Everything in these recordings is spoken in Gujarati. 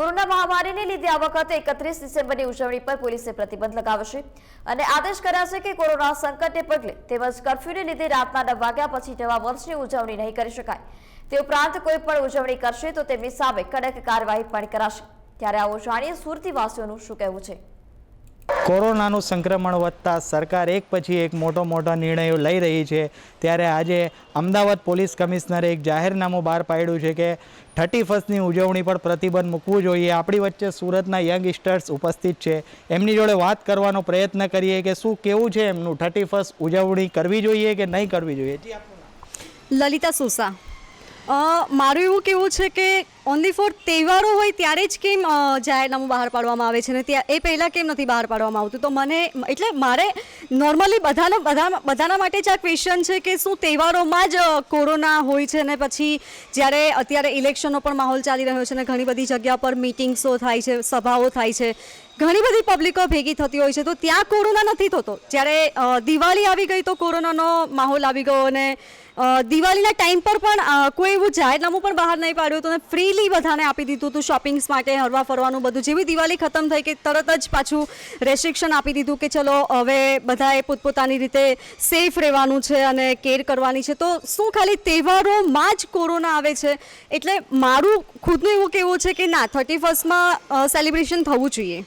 કોરોના મહામારીને લીધે આ વખતે એકત્રીસ ડિસેમ્બરની ઉજવણી પર પોલીસે પ્રતિબંધ લગાવશે અને આદેશ કર્યા છે કે કોરોના સંકટને પગલે તેમજ કર્ફ્યુને લીધે રાતના નવ વાગ્યા પછી નવા વર્ષની ઉજવણી નહીં કરી શકાય. તે ઉપરાંત કોઈ પણ ઉજવણી કરશે તો તેમની સામે કડક કાર્યવાહી પણ કરાશે. ત્યારે આવો જાણીએ સુરતીવાસીઓનું શું કહેવું છે. કોરોનાનું સંક્રમણ વધતા સરકાર એક પછી એક મોટો મોટા નિર્ણયો લઈ રહી છે. ત્યારે આજે અમદાવાદ પોલીસ કમિશનરે એક જાહેરનામું બહાર પાડ્યું છે કે થર્ટી ફર્સ્ટની ઉજવણી પર પ્રતિબંધ મૂકવું જોઈએ. આપણી વચ્ચે સુરતના યંગસ્ટર્સ ઉપસ્થિત છે. એમની જોડે વાત કરવાનો પ્રયત્ન કરીએ કે શું કેવું છે એમનું થર્ટી ફર્સ્ટ ઉજવણી કરવી જોઈએ કે નહીં કરવી જોઈએ? લલિતા સોસા. મારું એવું કેવું છે કે ઓનલી ફોર તહેવારો હોય ત્યારે જ કેમ જાહેરનામું બહાર પાડવામાં આવે છે ને? ત્યાં એ પહેલાં કેમ નથી બહાર પાડવામાં આવતું? તો મને, એટલે મારે નોર્મલી બધાના બધા બધાના માટે જ આ ક્વેશ્ચન છે કે શું તહેવારોમાં જ કોરોના હોય છે ને પછી જ્યારે અત્યારે ઇલેક્શનનો પણ માહોલ ચાલી રહ્યો છે ને ઘણી બધી જગ્યા પર મિટિંગ્સો થાય છે, સભાઓ થાય છે. ઘણી બધી પબ્લિકો ભેગી થતી હોય છે. તો ત્યાં કોરોના નથી થતો. જ્યારે દિવાળી આવી ગઈ તો કોરોનાનો માહોલ આવી ગયો અને દિવાળીના ટાઈમ પર પણ કોઈ એવું જાહેરનામું પણ બહાર નહીં પાડ્યું હતું અને ફ્રીલી બધાને આપી દીધું હતું શોપિંગ્સ માટે, હરવા ફરવાનું બધું. જેવી દિવાળી ખતમ થઈ કે તરત જ પાછું રેસ્ટ્રિક્શન આપી દીધું કે ચલો, હવે બધાએ પોતપોતાની રીતે સેફ રહેવાનું છે અને કેર કરવાની છે. તો શું ખાલી તહેવારોમાં જ કોરોના આવે છે? એટલે મારું ખુદનું એવું કહેવું છે કે ના થર્ટી ફર્સ્ટમાં સેલિબ્રેશન થવું જોઈએ.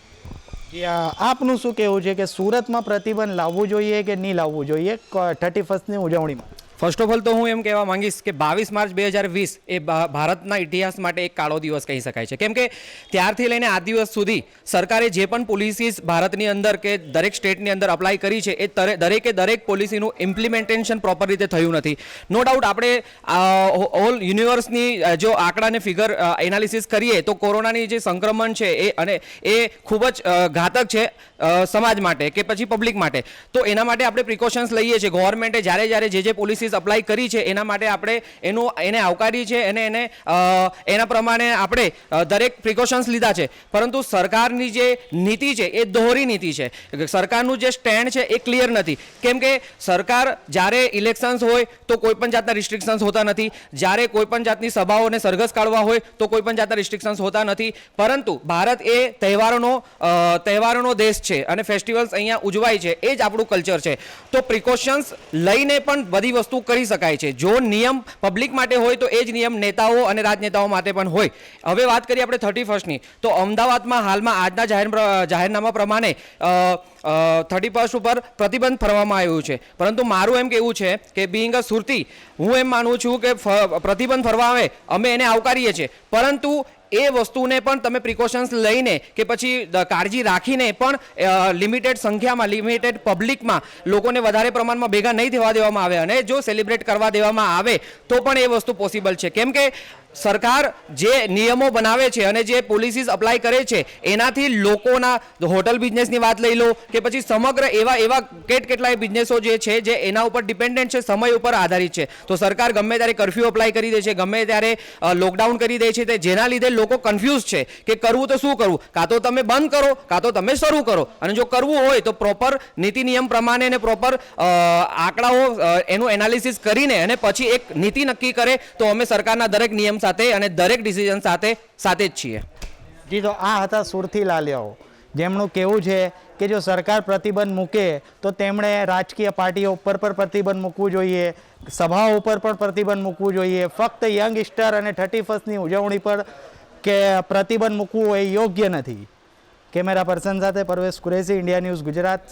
આપનું શું કહેવું છે કે સુરતમાં પ્રતિબંધ લાવવું જોઈએ કે નહીં લાવવું જોઈએ? થર્ટી ફર્સ્ટની ઉજવણીમાં. ફર્સ્ટ ઓફ ઓલ તો હું એમ કહેવા માંગીશ કે બાવીસ માર્ચ બે હજાર વીસ એ ભારતના ઇતિહાસ માટે એક કાળો દિવસ કહી શકાય છે. કેમ કે ત્યારથી લઈને આ દિવસ સુધી સરકારે જે પણ પોલિસીસ ભારતની અંદર કે દરેક સ્ટેટની અંદર અપ્લાય કરી છે, એ દરેકે દરેક પોલિસીનું ઇમ્પ્લિમેન્ટેશન પ્રોપર રીતે થયું નથી. નો ડાઉટ આપણે ઓલ યુનિવર્સની જો આંકડાને ફિગર એનાલિસિસ કરીએ તો કોરોનાની જે સંક્રમણ છે એ અને એ ખૂબ જ ઘાતક છે સમાજ માટે કે પછી પબ્લિક માટે. તો એના માટે આપણે પ્રિકોશન્સ લઈએ છીએ. ગવર્મેન્ટે જ્યારે જ્યારે જે જે પોલિસીસ અપ્લાય કરી છે, એના માટે આપણે એનું, એને આવકારી છે અને એને એના પ્રમાણે આપણે દરેક પ્રિકોશન્સ લીધા છે. પરંતુ સરકારની જે નીતિ છે, એ દોહરી નીતિ છે. સરકારનું જે સ્ટેન્ડ છે, એ ક્લિયર નથી. કેમ કે સરકાર જ્યારે ઇલેક્શન્સ હોય, તો કોઈપણ જાતના રિસ્ટ્રિક્શન્સ હોતા નથી. જ્યારે કોઈપણ જાતની સભાઓને સરઘસ કાઢવા હોય, તો કોઈપણ જાતના રિસ્ટ્રિક્શન્સ હોતા નથી. પરંતુ ભારત એ તહેવારોનો તહેવારોનો દેશ છે અને ફેસ્ટિવલ્સ અહીંયા ઉજવાય છે. એ જ આપણું કલ્ચર છે. તો પ્રિકોશન્સ લઈને પણ બધી વસ્તુ કરી શકાય છે. જો નિયમ પબ્લિક માટે હોય તો એ જ નિયમ નેતાઓ અને રાજનેતાઓ માટે પણ હોય. હવે વાત કરીએ આપણે થર્ટી ફર્સ્ટની તો અમદાવાદમાં હાલમાં આજના જાહેર જાહેરનામા પ્રમાણે થર્ટી ફર્સ્ટ ઉપર પ્રતિબંધ ફરવામાં આવ્યું છે. પરંતુ મારું એમ કહેવું છે કે બિંગ અ સુરતી, હું એમ માનું છું કે પ્રતિબંધ ફરવા આવે, અમે એને આવકારીએ છીએ. પરંતુ એ વસ્તુને પણ તમે પ્રિકોશન્સ લઈને કે પછી કાળજી રાખીને પણ લિમિટેડ સંખ્યામાં લિમિટેડ પબ્લિકમાં લોકોને વધારે પ્રમાણમાં ભેગા નહીં થવા દેવામાં આવે અને જો સેલિબ્રેટ કરવા દેવામાં આવે તો પણ એ વસ્તુ પોસિબલ છે. કેમ કે સરકાર જે નિયમો બનાવે છે અને જે પોલિસીસ અપ્લાય કરે છે, એનાથી લોકોના હોટલ બિઝનેસની વાત લઈ લો કે પછી સમગ્ર એવા એવા કેટ કેટલાય બિઝનેસો જે છે, જે એના ઉપર ડિપેન્ડન્ટ છે, સમય ઉપર આધારિત છે. તો સરકાર ગમે ત્યારે કર્ફ્યુ અપ્લાય કરી દે છે, ગમે ત્યારે લોકડાઉન કરી દે છે, તે જેના લીધે લોકો કન્ફ્યુઝ છે કે કરવું તો શું કરવું? કાં તો તમે બંધ કરો, કાં તો તમે શરૂ કરો. અને જો કરવું હોય તો પ્રોપર નીતિ નિયમ પ્રમાણે અને પ્રોપર આંકડાઓ એનું એનાલિસિસ કરીને અને પછી એક નીતિ નક્કી કરે તો અમે સરકારના દરેક નિયમ સાથે અને દરેક ડિસિઝન સાથે સાથે જ છીએ. જી, તો આ હતા સુરથી લાલિયાઓ. જેમનું કહેવું છે કે જો સરકાર પ્રતિબંધ મૂકે તો તેમણે રાજકીય પાર્ટીઓ ઉપર પણ પ્રતિબંધ મૂકવું જોઈએ, સભાઓ ઉપર પણ પ્રતિબંધ મૂકવું જોઈએ. ફક્ત યંગસ્ટર અને થર્ટી ફર્સ્ટની ઉજવણી પર કે પ્રતિબંધ મૂકવું એ યોગ્ય નથી. કેમેરા પર્સન સાથે પરવેશ કુરેશી ઇન્ડિયા ન્યૂઝ ગુજરાત.